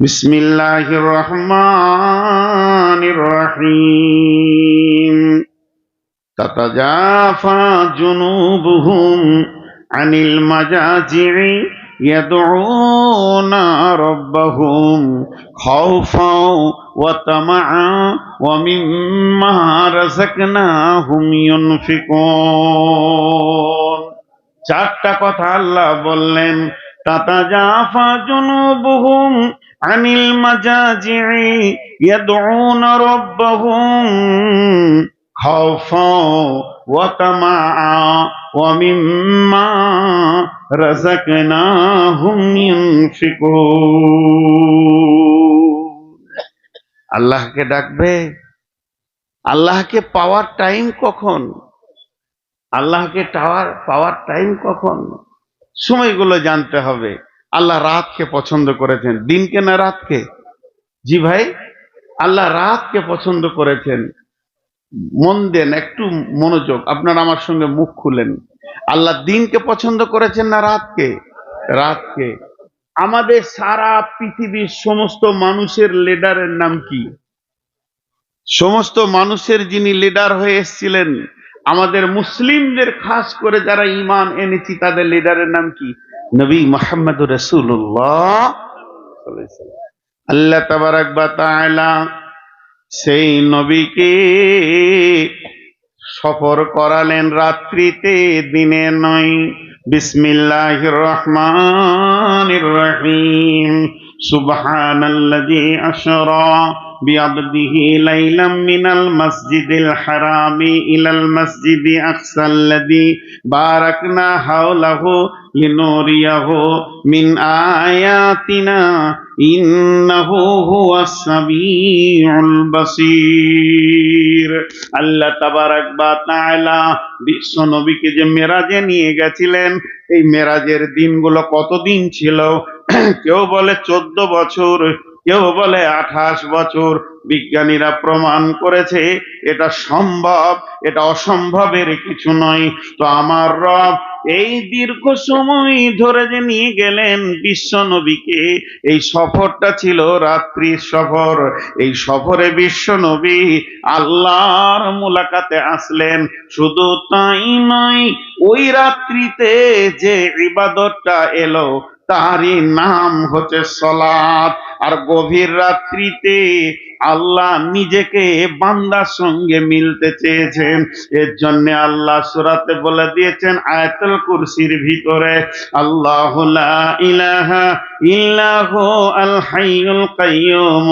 بسم الله الرحمن الرحيم تتجافى جنوبهم عن المجاجع يدعون ربهم خوفا وطمعا ومما رزقناهم ينفقون চারটা কথা আল্লাহ বললেন তাতাজাফা জুনুবুহুম ইয়াদউন রাব্বাহুম খাওফা ওয়া তামাআ ওয়া মিম্মা রাযাকনাহুম ইউনফিকুন আল্লাহকে ডাকবে। আল্লাহকে পাওয়ার টাইম কখন? আল্লাহকে টাওয়ার, পাওয়ার টাইম কখন? সময়গুলো জানতে হবে। আল্লাহ রাতকে পছন্দ করেছেন। দিনকে না রাতকে? জি ভাই, আল্লাহ রাতকে পছন্দ করেছেন। মন দেন, একটু মনোযোগ, আপনারা আমার সঙ্গে মুখ খুলেন। আল্লাহ দিনকে পছন্দ করেছেন না রাতকে? রাতকে। আমাদের সারা পৃথিবীর সমস্ত মানুষের লিডারের নাম কি? সমস্ত মানুষের যিনি লিডার হয়ে এসেছিলেন, আমাদের মুসলিমদের খাস করে যারা ইমান এনেছি, তাদের লিডারের নাম কি? নবী মোহাম্মদ রসুল্লাহ আল্লাহ তাবারাক বা তাআলা সেই নবীকে সফর করালেন রাত্রিতে দিনে নয় বিসমিল্লাহির রহমানির রহিম সুবহানাল্লাযী আশরা بعبده ليلا من المسجد الحرام إلى المسجد أقصى الذي باركنا حوله লিনুরিয়াহু মিন আয়াতিনা ইন্নাহু হুয়াস সামিউল বাসীর আল্লাহ তাবারাক বা তাআলা বিশ্ব নবীকে যে মেরাজে নিয়ে গেছিলেন, এই মেরাজের দিনগুলো কতদিন ছিল? কেউ বলে চোদ্দ বছর, কেউ বলে আঠাশ বছর। বিজ্ঞানীরা প্রমাণ করেছে, এটা সম্ভব, এটা অসম্ভবের কিছু নয়। তো আমার রব এই দীর্ঘ সময় ধরে যে নিয়ে গেলেন বিশ্ব নবীকে, এই সফরটা ছিল রাত্রির সফর। এই সফরে বিশ্ব নবী আল্লাহর মুলাকাতে আসলেন। শুধু তাই নয়, ওই রাত্রিতে যে ইবাদতটা এলো তারই নাম হচ্ছে সলাৎ। আর গভীর রাত্রিতে আল্লাহ নিজেকে বান্দার সঙ্গে মিলতে চেয়েছেন। এর জন্য আল্লাহ সুরাতে বলে দিয়েছেন, আয়াতুল কুরসির ভিতরে, আল্লাহ ইলাহা ইল্লাহু আল হাইয়ুল কাইয়্যুম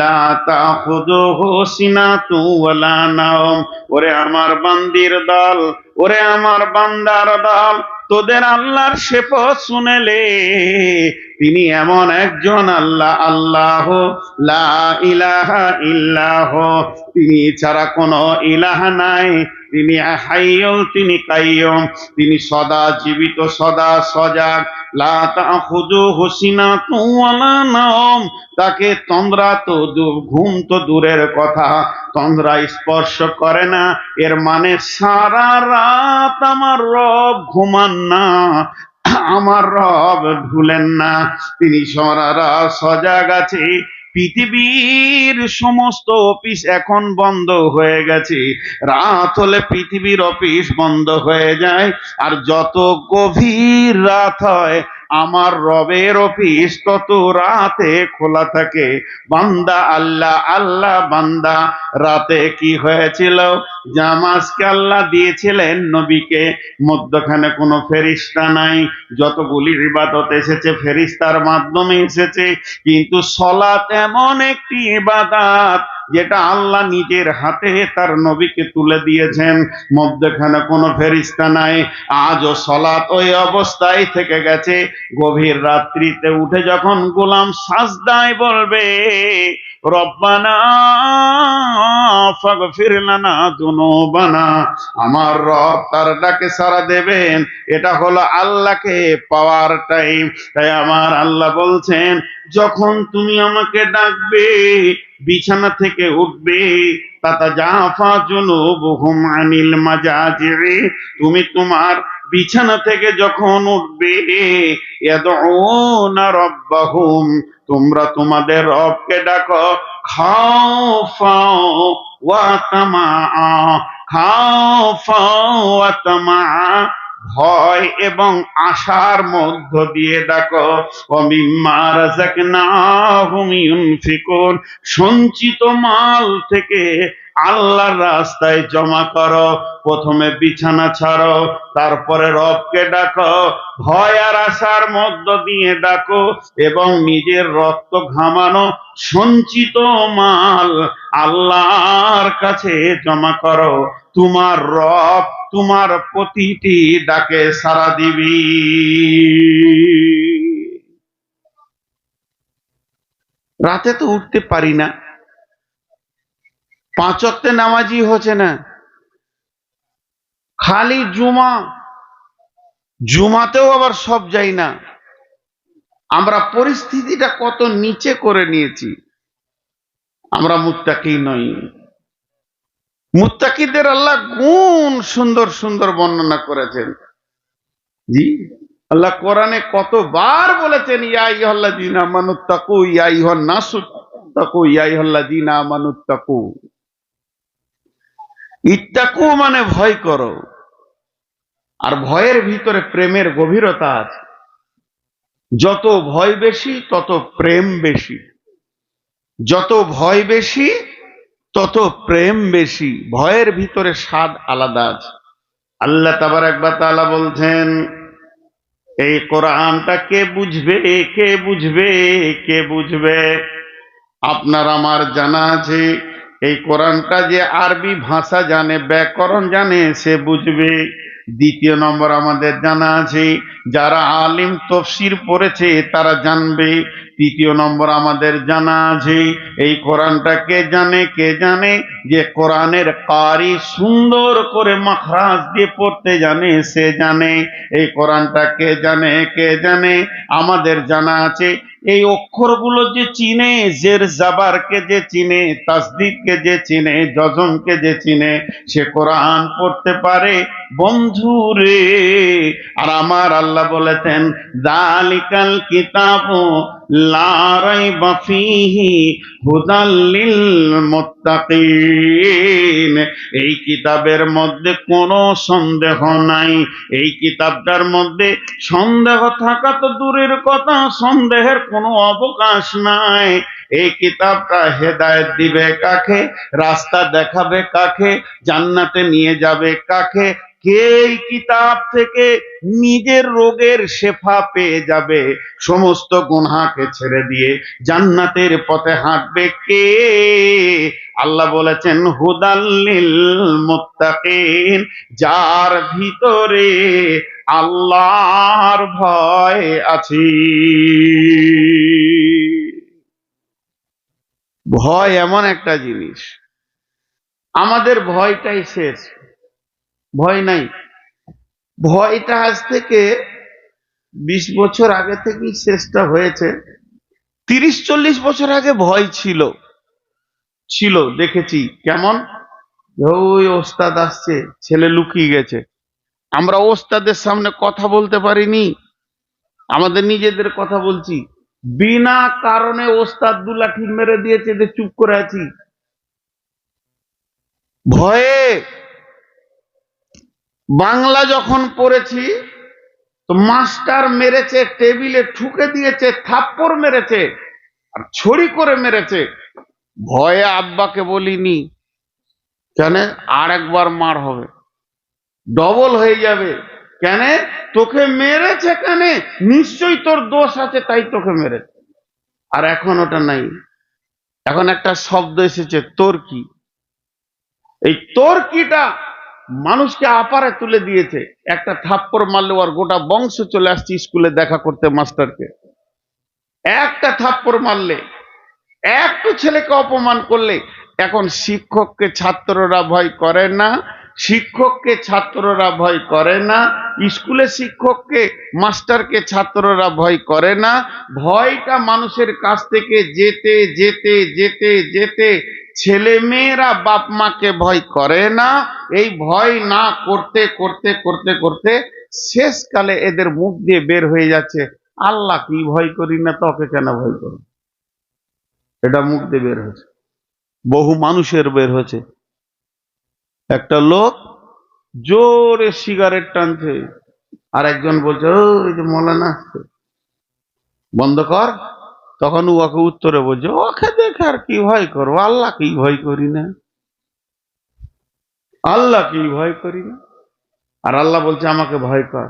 লা তাখুযুহু সিনাতু ওয়ালা নাওম। ওরে আমার বান্দির দল, ওরে আমার বান্দার দল তোদের আল্লাহর শেপথ শুনেলে, তিনি এমন একজন আল্লাহ আল্লাহ লা ইলাহা ইল্লাহ। তিনি ছাড়া কোনো ইলাহা নাই, তিনি তিনি কাইয়ম। তিনি সদা জীবিত, সদা সজাগ। তাকে তন্দ্রা তো ঘুম তো দূরের কথা। তন্দ্রা স্পর্শ করে না, এর মানে সারা রাত আমার রব ঘুমান না, আমার রব ভুলেন না। তিনি সারা রাত সজাগ আছে পৃথিবীর সমস্ত অফিস এখন বন্ধ হয়ে গেছে। রাত হলে পৃথিবীর অফিস বন্ধ হয়ে যায়, আর যত গভীর রাত হয় আমার রবের অফিস তত রাতে খোলা থাকে। বান্দা আল্লাহ আল্লাহ বান্দা, রাতে কি হয়েছিল? জামাজকে আল্লাহ দিয়েছিলেন নবীকে। মধ্যখানে কোনো ফেরিস্তা নাই। যতগুলি ইবাদত এসেছে, ফেরিস্তার মাধ্যমে এসেছে। কিন্তু সলাত এমন একটি ইবাদাত যেটা আল্লাহ নিজের হাতে তার নবীকে তুলে দিয়েছেন। মধ্যখানে কোনো ফেরিস্তা নাই। আজও সলাত ওই অবস্থায় থেকে গেছে। গভীর রাত্রিতে উঠে যখন গোলাম সাজদায় বলবে রব্বানা ফাগফির লানা দুনুবানা। আমার রব তার ডাকে সারা দেবেন। এটা হলো আল্লাহকে পাওয়ার টাইম। তাই আমার আল্লাহ বলছেন, যখন তুমি আমাকে ডাকবে, বিছানা থেকে উঠবে তাতা জাফা জুনুবুহুম আনিল মাজাজি'i তুমি তোমার বিছানা থেকে যখন উঠবে রাব্বাহুম, তোমরা তোমাদের রবকে ডাকো খাও ফাও ওয়া তামা খাও ফাও ওয়া তামা, ভয় এবং আশার মধ্য দিয়ে ডাকো। সঞ্চিত মাল থেকে আল্লাহর রাস্তায় জমা করো, প্রথমে বিছানা ছাড়ো, তারপরে রবকে ডাকো, ভয় আর আশার মধ্য দিয়ে ডাকো এবং নিজের রক্ত ঘামানো সঞ্চিত মাল আল্লাহর কাছে জমা করো। তোমার রব তোমার প্রতিটি ডাকে সারা দিবি। রাতে তো উঠতে পারি না। পাঁচ নামাজি হচ্ছে না। খালি জুমা। জুমাতেও আবার সব যাই না। আমরা পরিস্থিতিটা কত নিচে করে নিয়েছি। আমরা মুত্তাকি নই। মুত্তাকিদের আল্লাহ গুণ সুন্দর সুন্দর বর্ণনা করেছেন। জি, আল্লাহ কোরআনে কতবার বলেছেন, ইয়া ইহল্লাযিনা আমানুত্তাকু ইয়া ইহন নাসুত্তাকু ইয়া ইহল্লাযিনা আমানুত্তাকু ইত্তাকু মানে ভয় করো। আর ভয়ের ভিতরে প্রেমের গভীরতা আছে। যত ভয় বেশি, তত প্রেম বেশি। যত ভয় বেশি, তত প্রেম বেশি। ভয়ের ভিতরে স্বাদ আলাদা আছে। আল্লাহ তাবার একবার তালা বলছেন, এই কোরআনটা কে বুঝবে কে বুঝবে কে বুঝবে? আপনার আমার জানা আছে এই কোরআনটা যে আরবি ভাষা জানে, ব্যাকরণ জানে, সে বুঝবে। দ্বিতীয় নম্বর আমাদের জানা আছে, যারা আলিম তফসির পড়েছে, তারা জানবে। তৃতীয় নম্বর আমাদের জানা আছে, এই কোরআনটা কে জানে কে জানে? যে কোরআনের কারি সুন্দর করে মাখরাজ দিয়ে পড়তে জানে, সে জানে। এই কোরআনটা কে জানে কে জানে? আমাদের জানা আছে এই অক্ষরগুলো যে চিনে, জের জাবারকে যে চিনে তাসদিককে যে চিনে যজমকে যে চিনে, সে কোরআন পড়তে পারে। বন্ধু রে, আর আমার আল্লাহ বলেছেন, দালিকাল কিতাব লা রাইবা হুদাল্লিল হুদাল মুত্তাকিন এই কিতাবের মধ্যে কোনো সন্দেহ নাই। এই কিতাবটার মধ্যে সন্দেহ থাকা তো দূরের কথা, সন্দেহের কোনো অবকাশ নাই। এই কিতাবটা হেদায়েত দিবে কাকে, রাস্তা দেখাবে কাকে, জান্নাতে নিয়ে যাবে কাকে কে কিতাব থেকে নিজের রোগের শেফা পেয়ে যাবে। সমস্ত গুনহাকে ছেড়ে দিয়ে জান্নাতের পথে হাঁটবে কে? আল্লাহ বলেছেন হুদাল্লিল মুত্তাকিন যার ভিতরে আল্লাহর ভয় আছে। ভয় এমন একটা জিনিস। আমাদের ভয়টাই শেষ। ভয় নাই। ভয়টা আজ থেকে বিশ বছর আগে থেকেই শেষটা হয়েছে। তিরিশ, চল্লিশ বছর আগে ভয় ছিল। ছিল, দেখেছি। কেমন? ওই ওস্তাদ আসছে, ছেলে লুকিয়ে গেছে। আমরা ওস্তাদের সামনে কথা বলতে পারিনি। আমাদের নিজেদের কথা বলছি। বিনা কারণে ওস্তাদ দু লাঠি মেরে দিয়েছে যে চুপ করে আছি। ভয়ে বাংলা যখন পড়েছি, তো মাস্টার মেরেছে, টেবিলে ঠুকে দিয়েছে, থাপ্পড় মেরেছে, আর ছড়ি করে মেরেছে। ভয়ে আব্বাকে বলিনি, কেন? আর একবার মার হবে। ডবল হয়ে যাবে। কেন? তোকে মেরেছে কেন? নিশ্চয়ই তোর দোষ আছে, তাই তোকে মেরেছে। আর এখন ওটা নাই। এখন একটা শব্দ এসেছে, তোর কি? এই তোর কিটা মানুষকে আপারে তুলে দিয়েছে। একটা থাপ্পড় মারলে ওর গোটা বংশ চলে আসছে স্কুলে দেখা করতে মাস্টারকে। একটা থাপ্পড় মারলে, একটু ছেলেকে অপমান করলে, এখন শিক্ষককে ছাত্ররা ভয় করে না, শিক্ষককে ছাত্ররা ভয় করে না স্কুলে শিক্ষককে, মাস্টারকে ছাত্ররা ভয় করে না, ভয়টা মানুষের কাছ থেকে যেতে যেতে যেতে যেতে ছেলে মেয়েরা বাপ মাকে ভয় করে না, এই ভয় না করতে করতে করতে করতে শেষকালে এদের মুখ দিয়ে বের হয়ে যাচ্ছে, আল্লাহ কি ভয় করি না, তোকে কেন ভয় করো এটা মুখ দিয়ে বের হয়েছে বহু মানুষের বের হয়েছে একটা লোক জোরে সিগারেট টানছে আর একজন বলছে ও এই যে মলানা আসছে। বন্ধ কর। তখন ওকে উত্তরে বলছে, ওকে দেখে আর কি ভয় করব? আল্লাহ কি ভয় করি না? আল্লাহ কি ভয় করি না? আর আল্লাহ বলছে, আমাকে ভয় কর।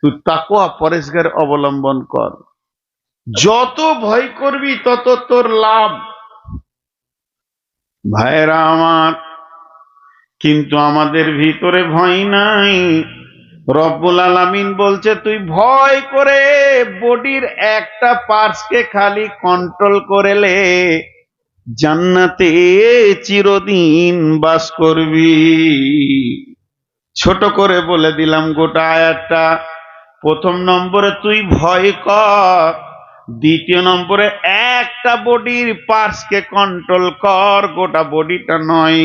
তুই তাকুয়া পরেশগার অবলম্বন কর। যত ভয় করবি, তত তোর লাভ। ভাইরা আমার, কিন্তু আমাদের ভিতরে ভয় নাই। রব্বুল আলামিন বলছে, তুই ভয় করে বডির একটা পার্টসকে খালি কন্ট্রোল করেলে জান্নাতে চিরদিন বাস করবি। ছোট করে বলে দিলাম গোটা আয়াতটা। প্রথম নম্বরে তুই ভয় কর, দ্বিতীয় নম্বরে একটা বডির পার্টসকে কন্ট্রোল কর, গোটা বডিটা নয়।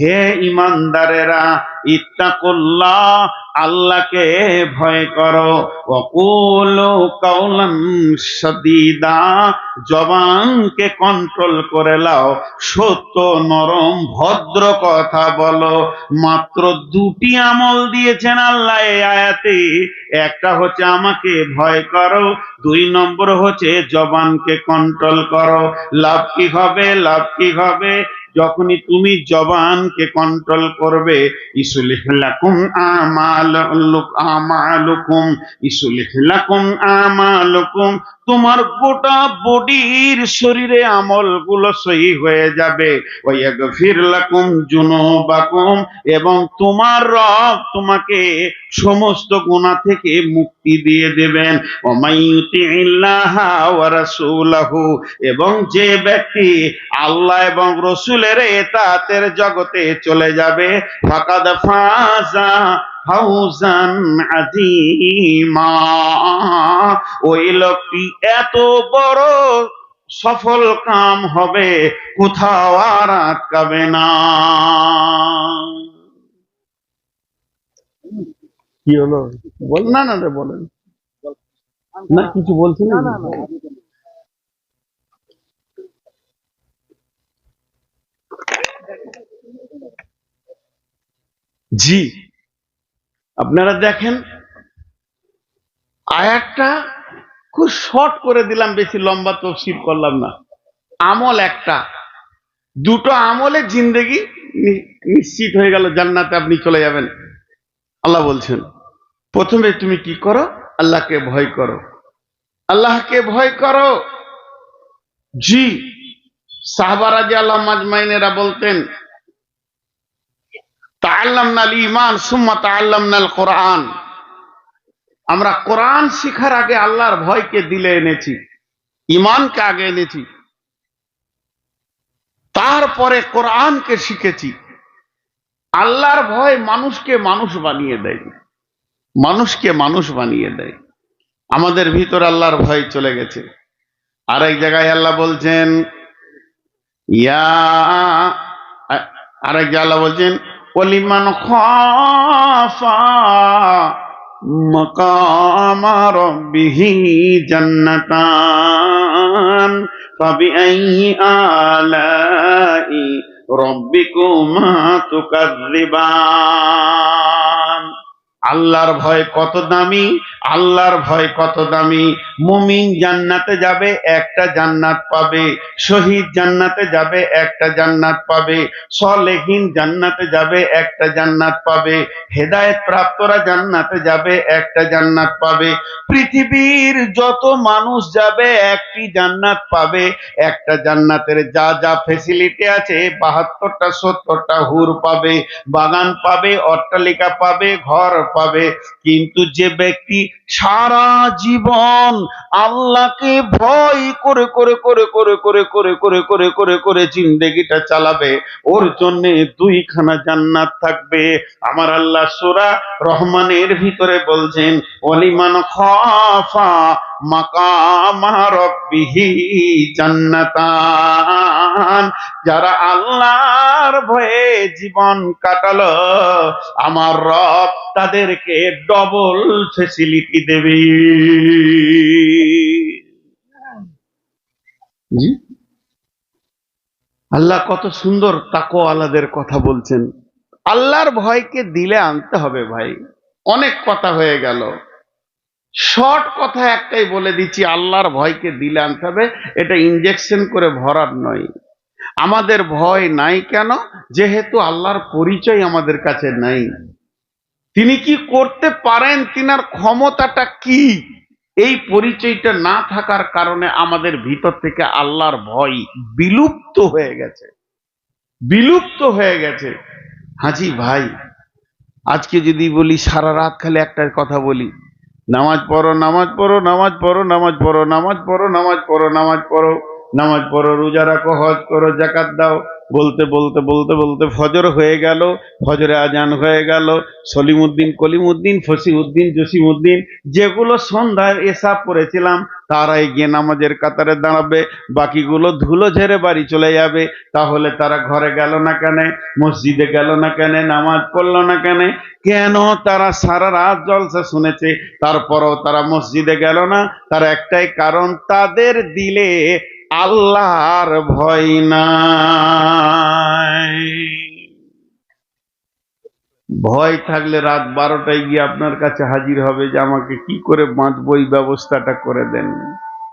হে ঈমানদারেরা ইত্তাকুল্লাহ, আল্লাহকে ভয় করো। ওয়াকুলু কাওলান সাদীদা জবানকে কন্ট্রোল করে লাও। সত্য, নরম, ভদ্র কথা বলো। মাত্র দুটি আমল দিয়েছেন আল্লাহ এই আয়াতে। একটা হচ্ছে আমাকে ভয় করো, দুই নম্বর হচ্ছে জবানকে কন্ট্রোল করো। লাভ কি হবে? লাভ কি হবে? যখনই তুমি জবানকে কন্ট্রোল করবে, ইসুলিহ লাকুম আমালুক আমালুকুম, ইসুলিহ লাকুম আমালুকুম, তোমার গোটা বডির শরীরে আমলগুলো সহি হয়ে যাবে। ওই ওয়াগফির লাকুম জুনুবাকুম এবং তোমার রব তোমাকে সমস্ত গুনাহ থেকে মুক্তি দিয়ে দেবেন। ওয়া রাসূলাহু, এবং যে ব্যক্তি আল্লাহ এবং রসুলের এতাতের জগতে চলে যাবে। ফাকাদ ফাজা ফাউজান আজিমা ওই লোকটি এত বড় সফল কাম হবে কোথাও আর আটকাবে না। কি হলো? বল না না রে বলেন। না কিছু বলছেন না। জি। আপনারা দেখেন, আয়াতটা খুব শর্ট করে দিলাম, বেশি লম্বা তফসিল করলাম না। আমল একটা। দুটো আমলে জিন্দেগি নিশ্চিত হয়ে গেল, জান্নাতে আপনি চলে যাবেন। আল্লাহ বলছেন, প্রথমে তুমি কি করো? আল্লাহকে ভয় করো। আল্লাহকে ভয় করো। জি। সাহবারাজ আল্লাহ মাজমাইনেরা বলতেন তাআল্লামনাল ঈমান সুম্মা তাআল্লামনাল কোরআন আমরা কোরআন শিখার আগে আল্লাহর ভয়কে দিলে এনেছি, ঈমানকে আগে এনেছি। তারপরে কোরআনকে শিখেছি। আল্লাহর ভয় মানুষকে মানুষ বানিয়ে দেয়, মানুষকে মানুষ বানিয়ে দেয়। আমাদের ভিতর আল্লাহর ভয় চলে গেছে। আর এক জায়গায় আল্লাহ বলছেন, ইয়া আর এক জায়গায় আল্লাহ বলছেন ওলিমান খাফা মাকামা রাব্বিহি জান্নাতান ফাবিআইয়ি আলাই রাব্বিকুমা তুকাযযিবান আল্লাহর ভয় কত দামি, আল্লাহর ভয় কত দামি। মুমিন জান্নাতে যাবে, একটা জান্নাত পাবে। শহীদ জান্নাতে যাবে, একটা জান্নাত পাবে। সলেহীন জান্নাতে যাবে, একটা জান্নাত পাবে। হেদায়েত প্রাপ্তরা জান্নাতে যাবে, একটা জান্নাত পাবে। পৃথিবীর যত মানুষ যাবে, একটি জান্নাত পাবে। একটা জান্নাতের যা যা ফেসিলিটি আছে, বাহাত্তরটা, সত্তরটা হুর পাবে, বাগান পাবে, অট্টালিকা পাবে, ঘর পাবে। কিন্তু যে ব্যক্তি সারা জীবন আল্লাহকে ভয় করে করে করে করে করে করে করে করে করে করে জিন্দেগিটা চালাবে, ওর জন্য দুইখানা জান্নাত থাকবে। আমার আল্লাহ সুরা রহমানের ভিতরে বলছেন অলিমান খাফা জান্নাতান। যারা আল্লাহর ভয়ে জীবন কাটালো, আমার রব তাদেরকে ডবল ফেসিলিটি দেবে। জি। আল্লাহ কত সুন্দর তাকো আলাদের কথা বলছেন। আল্লাহর ভয়কে দিলে আনতে হবে ভাই। অনেক কথা হয়ে গেল। শর্ট কথা একটাই বলে দিচ্ছি আল্লাহর ভয়কে দিলে আনতে হবে। এটা ইঞ্জেকশন করে ভরার নয়। আমাদের ভয় নাই কেন? যেহেতু আল্লাহর পরিচয় আমাদের কাছে নাই। তিনি কি করতে পারেন? তিনার ক্ষমতাটা কি? এই পরিচয়টা না থাকার কারণে আমাদের ভিতর থেকে আল্লাহর ভয় বিলুপ্ত হয়ে গেছে। বিলুপ্ত হয়ে গেছে। হাজি ভাই, আজকে যদি বলি সারা রাত খালি একটা কথা বলি। নামাজ পড়ো নামাজ পড়ো নামাজ পড়ো নামাজ পড়ো নামাজ পড়ো নামাজ পড়ো নামাজ পড়ো। নামাজ পড়ো, রোজা রাখো, হজ করো, জাকাত দাও। বলতে বলতে বলতে বলতে ফজর হয়ে গেল। ফজরে আজান হয়ে গেল। সলিমুদ্দিন, কলিমুদ্দিন ফসিউদ্দিন জসিমুদ্দিন, যেগুলো সন্ধ্যায় এসব পড়েছিলাম, তারাই গিয়ে নামাজের কাতারে দাঁড়াবে। বাকিগুলো ধুলো ঝেড়ে বাড়ি চলে যাবে। তাহলে তারা ঘরে গেল না কেন? মসজিদে গেল না কেন? নামাজ পড়ল না কেন? কেন তারা সারা রাত জলসা শুনেছে? তারপরও তারা মসজিদে গেল না। তার একটাই কারণ, তাদের দিলে আল্লাহর ভয় নাই। ভয় থাকলে রাত বারোটায় গিয়ে আপনার কাছে হাজির হবে যে আমাকে কি করে বাঁচবো এই ব্যবস্থাটা করে দেন।